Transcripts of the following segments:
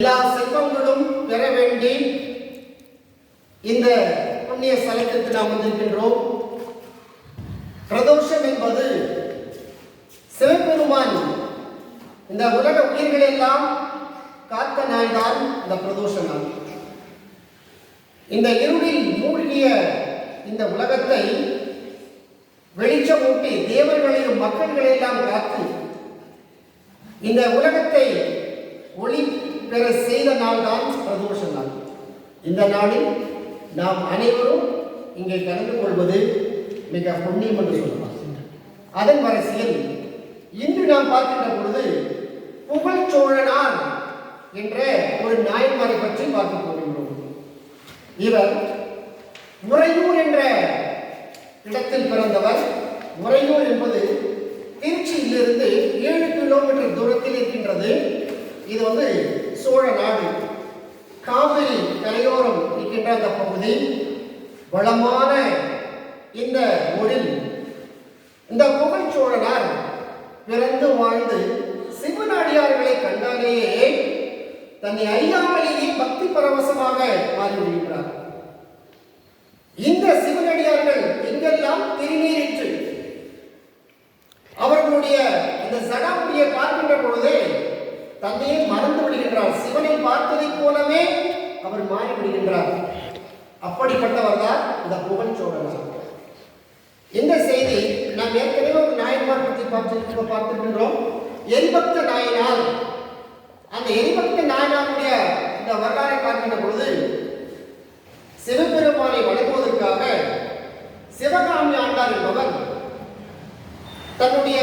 எல்லா செல்வங்களும் பெற வேண்டி இந்த புண்ணிய ஸ்தலத்திற்கு நாம் வந்திருக்கின்றோம். பிரதோஷம் என்பது சிவபெருமான் இந்த உலக உயிர்களை எல்லாம் காத்த நாள் தான் இந்த பிரதோஷ நாள். இந்த இருளில் மூழ்கிய இந்த உலகத்தை வெளிச்சமூட்டி தேவர்களையும் மக்கள்களையெல்லாம் காத்து இந்த உலகத்தை ஒளி பெற செய்த நாள் தான் பிரதோஷ நாள். இந்த நாளில் நாம் அனைவரும் இங்கே கலந்து கொள்வது மிக புண்ணியம் என்று சொல்லலாம். அதன் வரிசையில் இன்று நாம் பார்க்கின்ற பொழுது புகழ்ச்சோழனார் என்ற ஒரு நாயன்மாரை பற்றி பார்க்க போகின்றோம். இவர் உறையூர் என்ற இடத்தில் பிறந்தவர். உறையூர் என்பது திருச்சியிலிருந்து ஏழு கிலோமீட்டர் தூரத்தில் இருக்கின்றது. இது வந்து சோழ நாடு. காவிரி கரையோரம் இருக்கின்ற அந்த பகுதி வளமான இந்த மொழில் இந்த புகழ் சோழனார் பிறந்து வாழ்ந்து சிவனடியார்களை கண்டாலேயே தன்னை அறியாமலேயே பக்தி பரவசமாக மாறிவிடுகிறார். இந்த சிவனடியார்கள் எங்கெல்லாம் திருநீரிற்று அவர்களுடைய இந்த சடாமுடியை பார்க்கின்ற பொழுதே தன்னையே மறந்து விடுகின்றார். சிவனை பார்த்ததைப் போலவே அவர் மாறி விடுகின்றார். அப்படிப்பட்டவர் தான் இந்த புகழ் சோழனார். இந்த செய்தி நாம் ஏற்கனவே ஒரு நாயன்மார் பற்றி பார்த்து பார்த்திருக்கின்றோம். எரிபக்த நாயனார் அந்த எரிபக்த நாயனாருடைய இந்த வரலாறை பார்க்கின்ற பொழுது சிவபெருமானை வணங்குவதற்காக சிவகாமி ஆண்டார் என்பவர் தன்னுடைய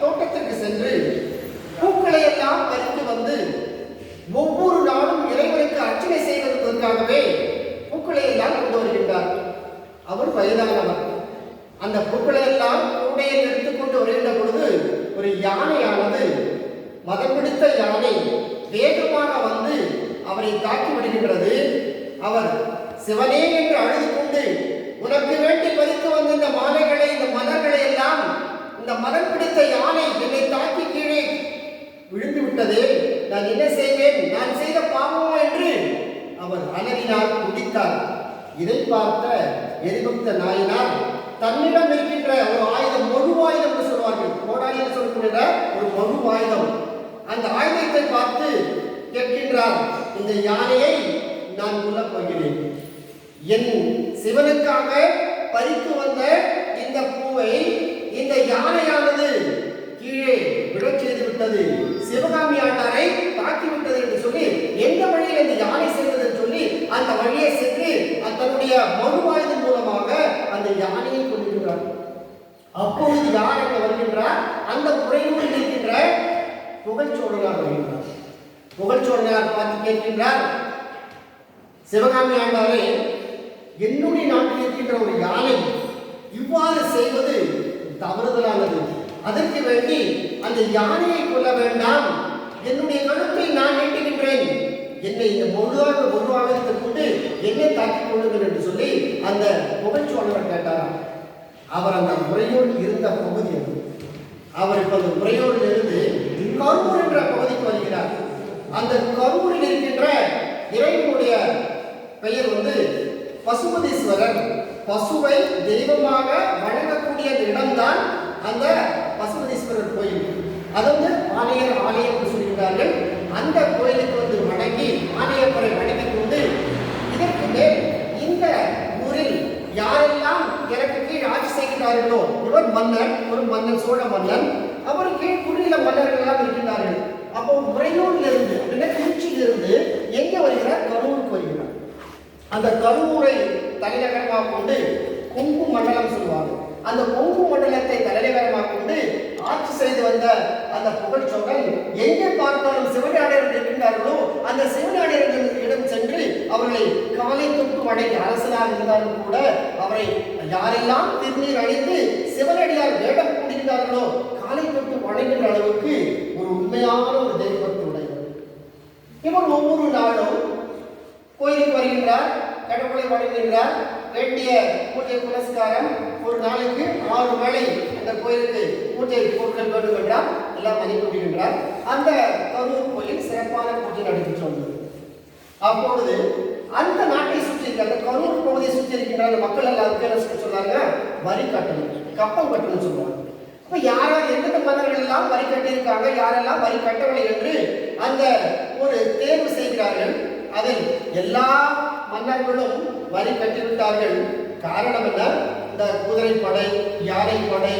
தோட்டத்திற்கு சென்று பூக்களை எல்லாம் பறித்து வந்து ஒவ்வொரு நாளும் இறைவனுக்கு அர்ச்சனை செய்வதற்காகவே பூக்களை எல்லாம் கொண்டு வருகின்றார் அவர் வயதானவர் அந்த பூக்களை எல்லாம் கூடையில் எடுத்துக்கொண்டு வருகின்ற பொழுது ஒரு யானையானது மதம் பிடித்த யானை வேகமாக வந்து அவரை தாக்கி விடுகின்றது அவர் சிவனே என்று அழுது கொண்டு உனக்கு வேண்டி பறித்து வந்த இந்த மாலைகளை இந்த மலர்களை எல்லாம் இந்த மரம் பிடித்த யானை என்னை தாக்கி கீழே விழுந்து விட்டது. நான் என்ன செய்வேன்? நான் செய்த பாவமோ என்று அவர் அலறினார் குடித்தார் இதை பார்த்த எரிபக்த நாயினார் தன்னிடம் இருக்கின்ற ஒரு ஆயுதம் மொழு ஆயுதம் என்று சொல்வார்கள். கோடாலி என்று சொல்லக்கூடிய ஒரு மொழு ஆயுதம். அந்த ஆயுதத்தை பார்த்து கேட்கின்றார் இந்த யானையை நான் கொல்லப் போகிறேன். என் சிவனுக்காக பறித்து வந்த இந்த பூவை இந்த யானையானது கீழே விழச் செய்து விட்டது. சிவகாமி ஆண்டாரை தாக்கி விட்டது என்று சொல்லி எந்த வழியில் இந்த யானை சென்றது சொல்லி அந்த வழியை சென்று தன்னுடைய மறுவாயுதம் மூலமாக அந்த யானையை கொண்டிருக்கிறார் அப்பொழுது யார் அங்கே வருகின்றார்? அந்த முறையூரில் இருக்கின்ற புகழ்ச்சோழனார் வருகின்றார். புகழ்ச்சோழனார் பார்த்து கேட்கின்றார் சிவகாமி ஆண்டாரே என்னுடைய நாட்டில் இருக்கின்ற ஒரு யானை இவ்வாறு செய்வது தவறுதலானது. அதற்கு வேண்டி அந்த யானையை கொல்ல வேண்டாம். என்னுடைய கழுத்தை நான் நீட்டுகின்றேன். என்னை இந்த முழுதாக முழுவாக கொண்டு என்னை தாக்கிக் கொள்ளுங்கள் என்று சொல்லி அந்த புகழ்ச்சோழர் கேட்டாராம். அவர் அந்த முறையோடு இருந்த பகுதி அது. அவர் இப்ப அந்த முறையோடு இருந்து கரூர் என்ற பகுதிக்கு வருகிறார். அந்த கரூரில் இருக்கின்ற இறைவனுடைய பெயர் வந்து பசுபதீஸ்வரன். பசுவை தெய்வமாக வணங்கக்கூடிய அந்த இடம்தான் அந்த பசுபதீஸ்வரர் கோயில். அது வந்து ஆலயர் ஆலயம் என்று சொல்கிறார்கள் அந்த கோயிலுக்கு வந்து வணங்கி ஆலயப்பரை வணங்கி கொண்டு இதற்கு மேல் இந்த ஊரில் யாரெல்லாம் எனக்கு கீழ் ஆட்சி செய்கிறார்களோ இவர் மன்னன் ஒரு மன்னன் சோழ மன்னன் அவர் கீழ் குடியில மன்னர்கள் எல்லாம் இருக்கின்றார்கள். அப்போ முறையூரில் இருந்து அப்படின்னா திருச்சியிலிருந்து எங்க வருகிறார்? கரூருக்கு வருகிறார். அந்த கருவூரை தலைநகரமாக கொண்டு கொங்கு மண்டலம் சொல்லுவாங்க. அந்த கொங்கு மண்டலத்தை தலைநகரமாக கொண்டு ஆட்சி செய்து வந்த அந்த புகழ்ச்சோழன் எங்கே பார்த்தாலும் சிவநாடியர்கள் இருக்கின்றார்களோ அந்த சிவனாடியர்களிடம் சென்று அவர்களை காலை தொட்டு வணங்கி அரசனாக இருந்தாலும் கூட அவரை யாரெல்லாம் திருநீர் அணிந்து சிவனடியார் வேடம் கூடுகிறார்களோ காலை தொட்டு வணங்குகிற அளவுக்கு ஒரு உண்மையான ஒரு தெய்வத்தை உடையவர் இவர் ஒவ்வொரு நாளும் கோயிலுக்கு வருகின்றார். கடவுளை வணங்குகின்றார் வேண்டிய பூஜை புனஸ்காரம் ஒரு நாளைக்கு ஆறு வேளை அந்த கோயிலுக்கு பூஜை பொருட்கள் வேண்டும் என்றால் எல்லாம் மதிப்பிடுகின்றார் அந்த கரூர் கோயில் சிறப்பான பூஜை நடைபெற்று வந்தது. அப்பொழுது அந்த நாட்டை சுற்றி இருக்க அந்த கரூர் பகுதியை சுற்றி இருக்கின்ற அந்த மக்கள் எல்லாருக்கும் என்ன சொன்னாங்க வரி கட்டணும் கப்பம் கட்டணும்னு சொல்லுவாங்க இப்போ யாரால் எந்தெந்த மன்னர்கள் எல்லாம் வரி கட்டியிருக்காங்க யாரெல்லாம் வரி கட்டவில்லை என்று அந்த ஒரு தேர்வு செய்கிறார்கள் அதில் எல்லா மன்னர்களும் வரி கட்டிவிட்டார்கள். காரணம் என்ன? இந்த குதிரைப்படை யானைப்படை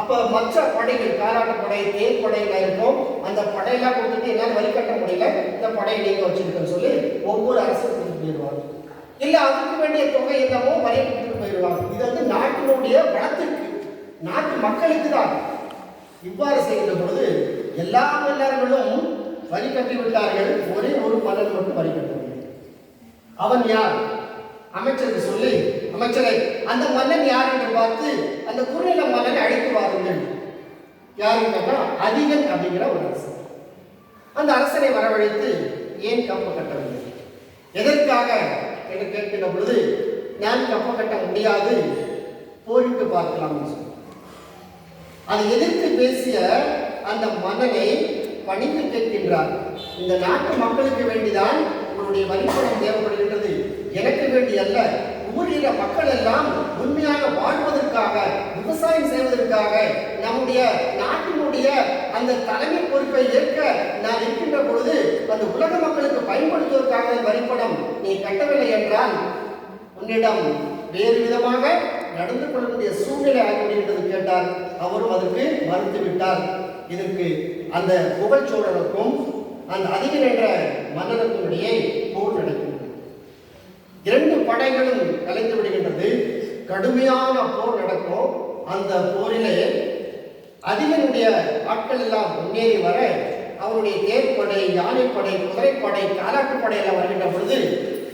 அப்ப மற்ற படைகள் காலாட்டு படை தேர் படையில இருக்கும். அந்த படையெல்லாம் கொடுத்துட்டு என்னால வரி கட்ட முடியல. இந்த படையை நீங்க வச்சிருக்கேன்னு சொல்லி ஒவ்வொரு அரசும் கொடுத்துட்டு போயிடுவாங்க. இல்ல அதுக்கு வேண்டிய தொகை என்னவோ வரி கொடுத்துட்டு போயிடுவாங்க. இது வந்து நாட்டினுடைய வளத்திற்கு நாட்டு மக்களுக்கு தான். இவ்வாறு செய்கிற பொழுது எல்லா மன்னர்களும் வரி கட்டி விட்டார்கள் ஒரே ஒரு மன்னன் மட்டும் வரி கட்டவில்லை அவன் யார்? அமைச்சருக்கு சொல்லி அமைச்சரை அந்த மன்னன் யார் என்று பார்த்து அந்த குறுநில மன்னனை அழைத்து வாருங்கள். யார் கேட்டா அதிகன் அப்படிங்கிற ஒரு அரசன். அந்த அரசனை வரவழைத்து ஏன் கப்ப கட்டவில்லை? எதற்காக என்று கேட்கின்ற பொழுது நான் கப்ப கட்ட முடியாது போரிட்டு பார்க்கலாம் சொன்னார் அதை எதிர்த்து பேசிய அந்த மன்னனை பணிந்து கேட்கின்றார் இந்த நாட்டு மக்களுக்கு வேண்டிதான் உன்னுடைய வரிப்பணம் தேவைப்படுகின்றது. எனக்கு வேண்டி அல்ல ஊரில மக்கள் எல்லாம் உண்மையாக வாழ்வதற்காக விவசாயம் செய்வதற்காக நம்முடைய நாட்டினுடைய அந்த தலைமை பொறுப்பை ஏற்க நான் இருக்கின்ற பொழுது அந்த உலக மக்களுக்கு பயன்படுத்துவதற்காக இந்த வரிப்பணம் நீ கட்டவில்லை என்றால் உன்னிடம் வேறு விதமாக நடந்து கொள்ளக்கூடிய சூழ்நிலை ஆகிவிடுகின்றது கேட்டார். அவரும் அதற்கு மறுத்து விட்டார் இதற்கு அந்த புகழ்ச்சோழனுக்கும் அந்த அதிகர் என்ற மன்னனுக்கும் போர் நடக்கின்றது இரண்டு படைகளும் கலைந்து விடுகின்றது. கடுமையான போர் நடக்கும். அந்த போரிலே அதிகனுடைய ஆட்கள் எல்லாம் முன்னேறி வர அவருடைய தேர்ப்படை யானைப்படை குதிரைப்படை காலாட்டுப்படை எல்லாம் வருகின்ற பொழுது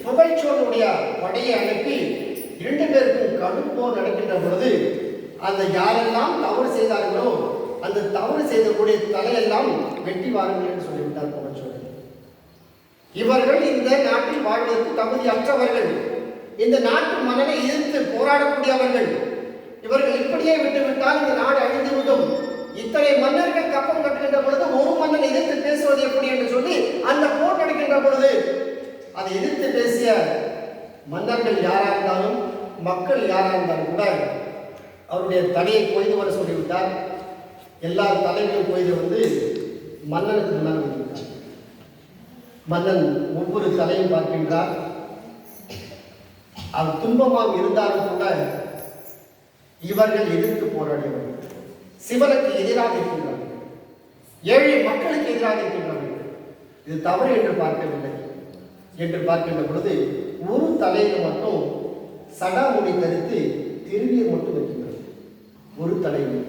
புகழ்ச்சோனுடைய படையை அனுப்பி இரண்டு பேருக்கும் கடும் போர் நடக்கின்ற பொழுது அந்த யாரெல்லாம் தவறு செய்தார்களோ அந்த தவறு செய்தக்கூடிய தலையெல்லாம் வெட்டி வாருங்கள் என்று சொல்லிவிட்டார்கள். இவர்கள் இந்த நாட்டில் வாழ்வதற்கு தகுதி அற்றவர்கள் இந்த நாட்டு மன்னனை எதிர்த்து போராடக்கூடியவர்கள். இவர்கள் இப்படியே விட்டுவிட்டால் இந்த நாடு அழிந்துவிடும். இத்தனை மன்னர்கள் கப்பம் கட்டுகின்ற பொழுது ஒரு மன்னன் எதிர்த்து பேசுவது எப்படி என்று சொல்லி அந்த போர் நடக்கின்ற பொழுது அதை எதிர்த்து பேசிய மன்னர்கள் யாராக இருந்தாலும் மக்கள் யாராக இருந்தாலும் கூட அவருடைய தலையை கொய்து வர சொல்லிவிட்டார். எல்லா தலைகளும் கொய்து வந்து மன்னனுக்கு முன்னால் மன்னன் ஒவ்வொரு தலையும் பார்க்கின்றார். அது துன்பமாக இருந்தாலும் கூட இவர்கள் எதிர்த்து போராடியவர்கள் சிவனுக்கு எதிராக இருக்கின்றார்கள் ஏழை மக்களுக்கு எதிராக இருக்கின்றார்கள் இது தவறு என்று பார்க்கவில்லை. என்று பார்க்கின்ற பொழுது ஒரு தலையில் மட்டும் சடாமுடி தரித்து திருவியை மட்டும் வைக்கின்றது. ஒரு தலையில்.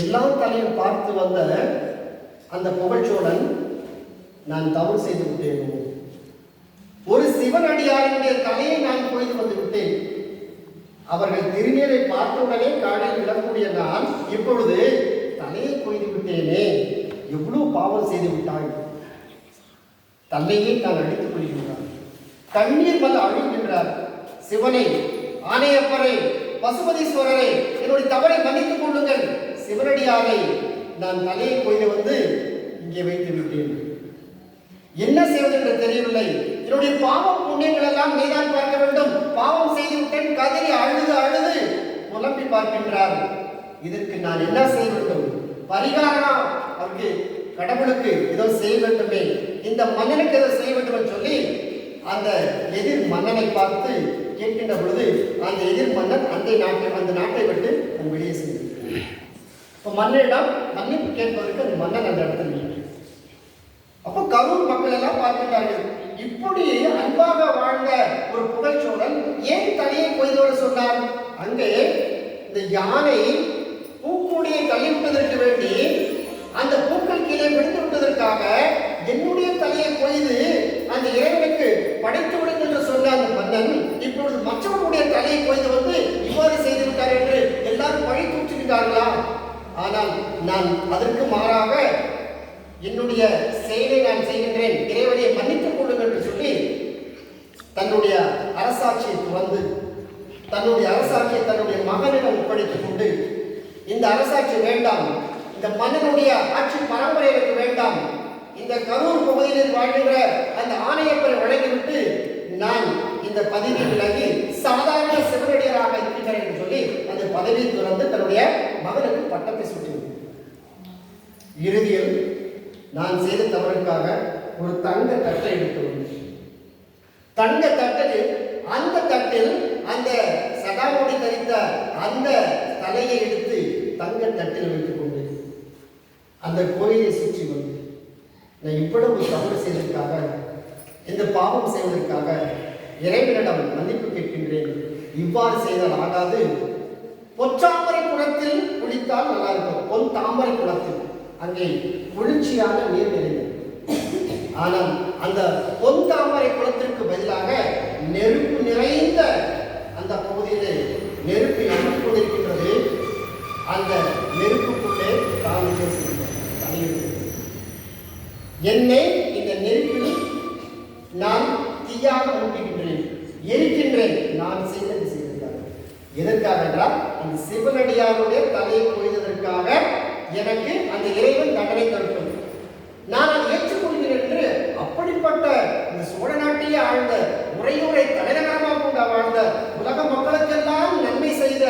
எல்லா தலையும் பார்த்து வந்த அந்த புகழ்ச்சோழன் நான் தவறு செய்து விட்டேன். ஒரு சிவனடியாருடைய தலையை நான் கொய்து வந்து விட்டேன். அவர்கள் திருநீரை பார்த்தவுடனே காலில் விடக்கூடிய நான் இப்பொழுது தலையை கொய்து விட்டேனே. எவ்வளவு பாவம் செய்து விட்டாய். தன்னையே தான் அழித்துக் கொள்கின்றார் கண்ணீர் மல்ல அழுகின்றார் சிவனை ஆணையப்பரை பசுபதீஸ்வரரை என்னுடைய தவறை மன்னித்துக் கொள்ளுங்கள். சிவனடியாரை நான் தலையை கொய்து வந்து இங்கே வைத்து விட்டேன். என்ன செய்வது என்று தெரியவில்லை. என்னுடைய பாவம் புண்ணியங்கள் எல்லாம் நீதான் பார்க்க வேண்டும். பாவம் செய்து விட்டேன் கதறி அழுது அழுது புலம்பி பார்க்கின்றார். இதற்கு நான் என்ன செய்ய வேண்டும்? பரிகாரம்? அவருக்கு கடவுளுக்கு ஏதோ செய்ய வேண்டுமே. இந்த மன்னனுக்கு ஏதோ செய்ய வேண்டும் சொல்லி அந்த எதிர் மன்னனை பார்த்து கேட்கின்ற பொழுது அந்த எதிர் மன்னன் அந்த நாட்டை அந்த நாட்டை விட்டு வெளியே சென்று இப்போ மன்னனிடம் மன்னிப்பு கேட்பதற்கு அந்த மன்னன் அந்த இடத்துல அப்போ கரூர் மக்கள் எல்லாம் பார்க்கிறார்கள் இப்படி அன்பாக வாழ்ந்த ஒரு புகழ்ச்சோழன் ஏன் தலையை கொய்து வர சொன்னார்? அங்கே இந்த யானை பூக்கூடியை தள்ளிவிட்டதற்கு வேண்டி அந்த பூக்கள் கீழே விழுந்து விட்டதற்காக என்னுடைய தலையை கொய்து அந்த இறைவனுக்கு படைத்து விடுங்கள் என்று சொன்ன அந்த மன்னன் இப்பொழுது மற்றவனுடைய தலையை கொய்து வந்து இவ்வாறு செய்து விட்டார் என்று எல்லாரும் பழி தூற்றுகிறார்களா ஆனால் நான் அதற்கு மாறாக என்னுடைய செயலை நான் செய்கின்றேன். இறைவனை மன்னித்துக் கொள்ளுங்கள் என்று சொல்லி தன்னுடைய அரசாட்சியை துறந்து தன்னுடைய அரசாட்சியை தன்னுடைய மகனிடம் ஒப்படைத்துக் கொண்டு இந்த அரசாட்சி வேண்டாம். இந்த மன்னனுடைய ஆட்சி பரம்பரை எனக்கு வேண்டாம். இந்த கரூர் பகுதியில் வாழ்கின்ற அந்த ஆணையப்பரை வழங்கிவிட்டு நான் இந்த பதவி விலகி சாதாரண சிவனடியராக இருக்கின்றேன் என்று சொல்லி அந்த பதவியை துறந்து தன்னுடைய மகனுக்கு பட்டத்தை சுட்டினார் இறுதியில் நான் செய்த தவறுக்காக ஒரு தங்க தட்டை எடுத்து வந்தேன். தங்க தட்டில் அந்த தட்டில் அந்த சடாமுடி தரித்த அந்த தலையை எடுத்து தங்க தட்டில் வைத்துக் கொண்டு அந்த கோயிலை சுற்றி வந்து நான் இவ்வளவு தவறு செய்வதற்காக இந்த பாவம் செய்வதற்காக இறைவனிடம் மன்னிப்பு கேட்கின்றேன். இவ்வாறு செய்தால் ஆகாது. பொற்றாமரை குளத்தில் குளித்தால் நல்லா இருக்கும். பொன் தாமரை குளத்தில். அங்கே குளிர்ச்சியான நீர் நிறைந்தது ஆனால் அந்த பொன் தாமரை குளத்திற்கு பதிலாக நெருப்பு நிறைந்த அந்த பகுதியிலே நெருப்பு எங்கிக் கொண்டிருக்கின்றது. அந்த நெருப்புக்குள்ளே தான் தனியிருக்கிறது என்னை இந்த நெருப்பில் நான் தீயாக மூட்டுகின்றேன் எரிக்கின்றேன். நான் செய்தது செய்திருக்கிறார் எதற்காக என்றால் அந்த சிவனடியாருடைய தலையை கொய்ததற்காக எனக்கு அந்த இறைவன் தண்டனை தருக்கும் நான் அதை ஏற்றுக்கொள்கிறேன் என்று அப்படிப்பட்ட இந்த சோழ நாட்டையே ஆழ்ந்த உரையுரை தலைநகரமாக கொண்ட வாழ்ந்த உலக மக்களுக்கெல்லாம் நன்மை செய்த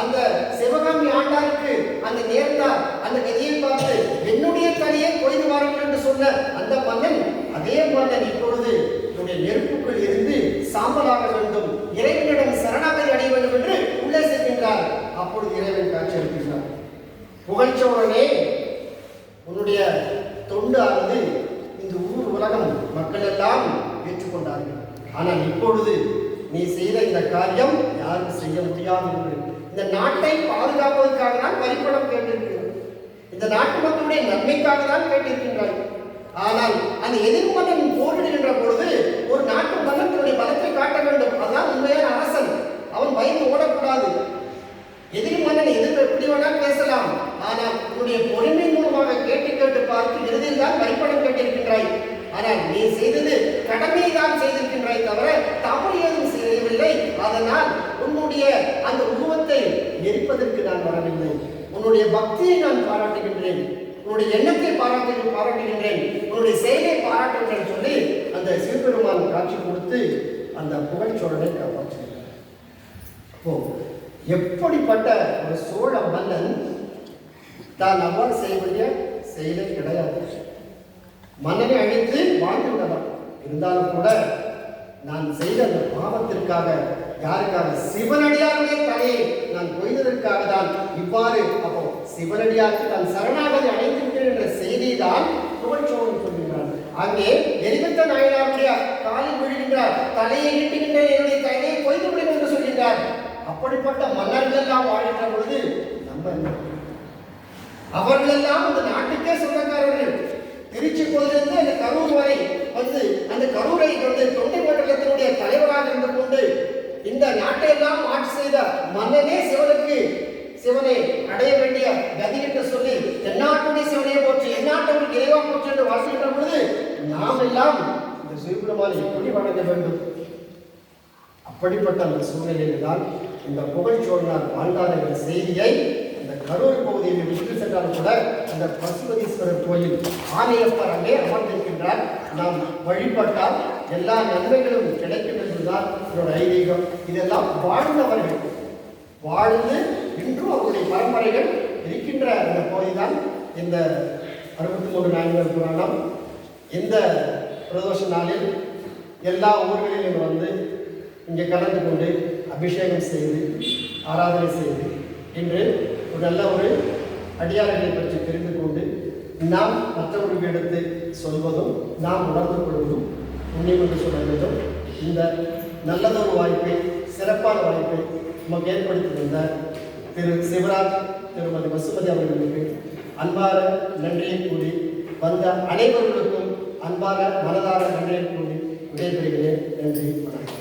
அந்த சிவகாமி ஆண்டாருக்கு அந்த நேர்ந்தார் அந்த கதியை பார்த்து என்னுடைய தலையை கொய்து வாருங்கள் என்று சொன்ன அந்த மன்னன் அதே மன்னன் இப்பொழுது என்னுடைய நெருப்புக்குள் இருந்து சாம்பலாக வேண்டும் இறைவனிடம் சரணாகதி அடைய வேண்டும் என்று உள்ளே செல்கின்றார் அப்பொழுது இறைவன் காட்சி அளிக்கின்றார் புகழ்ச்சோழனே உன்னுடைய தொண்டு ஆனது இந்த ஊர் உலகம் மக்கள் எல்லாம் ஏற்றுக்கொண்டார்கள் ஆனால் இப்பொழுது நீ செய்த இந்த காரியம் யாரும் செய்ய முடியாது என்று இந்த நாட்டை பாதுகாப்பதற்காக தான் வரிப்பணம் கேட்டிருக்கிறார். இந்த நாட்டு மக்களுடைய நன்மைக்காக தான் கேட்டிருக்கின்றாய். ஆனால் அந்த எதிர்மன்னன் போரிடுகின்ற பொழுது ஒரு நாட்டு மன்னன் தன்னுடைய பலத்தை காட்ட வேண்டும். அதுதான் உண்மையான அரசன். அவன் பயந்து ஓடக்கூடாது. எதிரி மன்னனை எதிர்ப்பு எப்படி வேணால் பேசலாம். ஆனால் உன்னுடைய பொறுமை மூலமாக கேட்டு கேட்டு பார்த்து இறுதியில் தான் வரிப்பணம் கேட்டிருக்கின்றாய். ஆனால் நீ செய்தது கடமையை தான் செய்திருக்கின்றாய் தவிர தவறு ஏதும் செய்யவில்லை. அதனால் உன்னுடைய அந்த உருவத்தை எரிப்பதற்கு நான் வரவில்லை. உன்னுடைய பக்தியை நான் பாராட்டுகின்றேன். உன்னுடைய எண்ணத்தை பாராட்டு பாராட்டுகின்றேன். உன்னுடைய செயலை பாராட்டுகின்றேன் சொல்லி அந்த சிவபெருமான் காட்சி கொடுத்து அந்த புகழ்ச்சோழனை காப்பாற்றுகிறார் அப்போ எப்படிப்பட்ட ஒரு சோழ மன்னன் தான் அவ்வாறு செய்ய வேண்டிய செயலே கிடையாது. மன்னனை அழித்து வாழ்ந்து விடலாம் இருந்தாலும் கூட நான் செய்த அந்த பாவத்திற்காக யாருக்காக? சிவனடியாருடைய தலையை நான் கொய்ததற்காக தான் இவ்வாறு அப்போ சிவனடியாருக்கு தன் சரணாகதி அடைந்து என்ற செய்தியை தான் புகழ்ச்சோழன் சொல்கின்றான் அங்கே எரிவித்த நாயனாருடைய காலில் விழுகின்றார். தலையை நீட்டுகின்ற என்னுடைய தலையை கொய்து விடும் என்று சொல்கின்றார். அப்படிப்பட்ட மன்னர்கள் எல்லாம் வாழ்கின்ற பொழுது நம்ம அவர்கள் எல்லாம் அந்த நாட்டுக்கே சொந்தக்காரர்கள். திருச்சி கோயிலிருந்து அந்த கரூர் வரை வந்து அந்த கரூரை வந்து தொண்டை மண்டலத்தினுடைய தலைவராக இருந்து கொண்டு இந்த நாட்டை எல்லாம் ஆட்சி செய்த மன்னனே சிவனுக்கு சிவனை அடைய வேண்டிய கதி என்று சொல்லி தென்னாட்டுடைய சிவனையே போச்சு எந்நாட்டவருக்கு இறைவா போச்சு என்று வாசிக்கின்ற பொழுது நாம் எல்லாம் இந்த சிவபெருமானை எப்படி வணங்க வேண்டும்? அப்படிப்பட்ட அந்த சூழ்நிலையில் தான் இந்த புகழ்ச்சோழனார் வாழ்ந்தார் என்ற செய்தியை அந்த கரூர் பகுதியில் விட்டு சென்றாலும் கூட அந்த பசுபதீஸ்வரர் கோயில் ஆலயப்பர் அங்கே அமர்ந்திருக்கின்றார். நாம் வழிபட்டால் எல்லா நன்மைகளும் கிடைக்கும் என்றுதான் என்னோட ஐதீகம். இதெல்லாம் வாழ்ந்தவர்கள் வாழ்ந்து இன்றும் அவருடைய பரம்பரைகள் இருக்கின்ற அந்த பகுதி தான் இந்த அறுபத்தி மூன்று நாயன்கள் புராணம். இந்த பிரதோஷ நாளில் எல்லா ஊர்களிலும் வந்து இங்கே கலந்து கொண்டு அபிஷேகம் செய்து ஆராதனை செய்து இன்று ஒரு நல்ல ஒரு அடியார்களை பற்றி தெரிந்து கொண்டு நாம் மற்றவர்களுக்கு எடுத்து சொல்வதும் நாம் உணர்ந்து கொள்வதும் உண்மை கொண்டு சொல்ல வேண்டும். இந்த நல்லதொரு வாய்ப்பை சிறப்பான வாய்ப்பை நமக்கு ஏற்படுத்தியிருந்த திரு சிவராஜ் திருமதி வசுமதி அவர்களுக்கு அன்பார நன்றியை கூறி வந்த அனைவர்களுக்கும் அன்பார மனதார நன்றியை கூறி விடைபெறுகிறேன். நன்றி வணக்கம்.